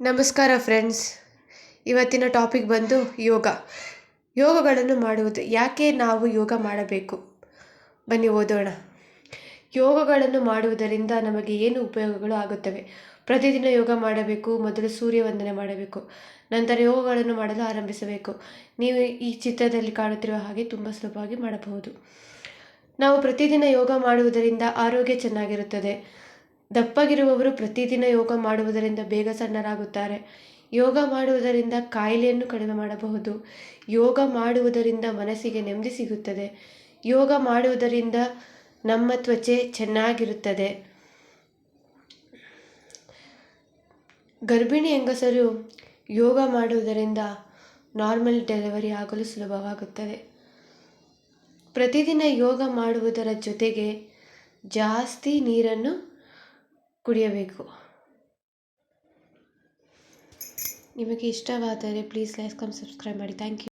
ನಮಸ್ಕಾರ ಫ್ರೆಂಡ್ಸ್. ಇವತ್ತಿನ ಟಾಪಿಕ್ ಬಂದು ಯೋಗ. ಯೋಗಗಳನ್ನು ಮಾಡುವುದು. ಯಾಕೆ ನಾವು ಯೋಗ ಮಾಡಬೇಕು? ಬನ್ನಿ ಓದೋಣ. ಯೋಗಗಳನ್ನು ಮಾಡುವುದರಿಂದ ನಮಗೆ ಏನು ಉಪಯೋಗಗಳು ಆಗುತ್ತವೆ? ಪ್ರತಿದಿನ ಯೋಗ ಮಾಡಬೇಕು, ಮೊದಲು ಸೂರ್ಯ ವಂದನೆ ಮಾಡಬೇಕು, ನಂತರ ಯೋಗಗಳನ್ನು ಮಾಡಲು ಆರಂಭಿಸಬೇಕು. ನೀವು ಈ ಚಿತ್ರದಲ್ಲಿ ಕಾಣುತ್ತಿರುವ ಹಾಗೆ ತುಂಬ ಸುಲಭವಾಗಿ ಮಾಡಬಹುದು. ನಾವು ಪ್ರತಿದಿನ ಯೋಗ ಮಾಡುವುದರಿಂದ ಆರೋಗ್ಯ ಚೆನ್ನಾಗಿರುತ್ತದೆ. ದಪ್ಪಗಿರುವವರು ಪ್ರತಿದಿನ ಯೋಗ ಮಾಡುವುದರಿಂದ ಬೇಗ ಸಣ್ಣರಾಗುತ್ತಾರೆ. ಯೋಗ ಮಾಡುವುದರಿಂದ ಕಾಯಿಲೆಯನ್ನು ಕಡಿಮೆ ಮಾಡಬಹುದು. ಯೋಗ ಮಾಡುವುದರಿಂದ ಮನಸ್ಸಿಗೆ ನೆಮ್ಮದಿ ಸಿಗುತ್ತದೆ. ಯೋಗ ಮಾಡುವುದರಿಂದ ನಮ್ಮ ತ್ವಚೆ ಚೆನ್ನಾಗಿರುತ್ತದೆ. ಗರ್ಭಿಣಿ ಹೆಂಗಸರು ಯೋಗ ಮಾಡುವುದರಿಂದ ನಾರ್ಮಲ್ ಡೆಲಿವರಿ ಆಗಲು ಸುಲಭವಾಗುತ್ತದೆ. ಪ್ರತಿದಿನ ಯೋಗ ಮಾಡುವುದರ ಜೊತೆಗೆ ಜಾಸ್ತಿ ನೀರನ್ನು ಕುಡಿಯಬೇಕು. ನಿಮಗೆ ಇಷ್ಟವಾದರೆ ಪ್ಲೀಸ್ ಲೈಕ್ ಕಮ್ ಸಬ್ಸ್ಕ್ರೈಬ್ ಮಾಡಿ. Thank you.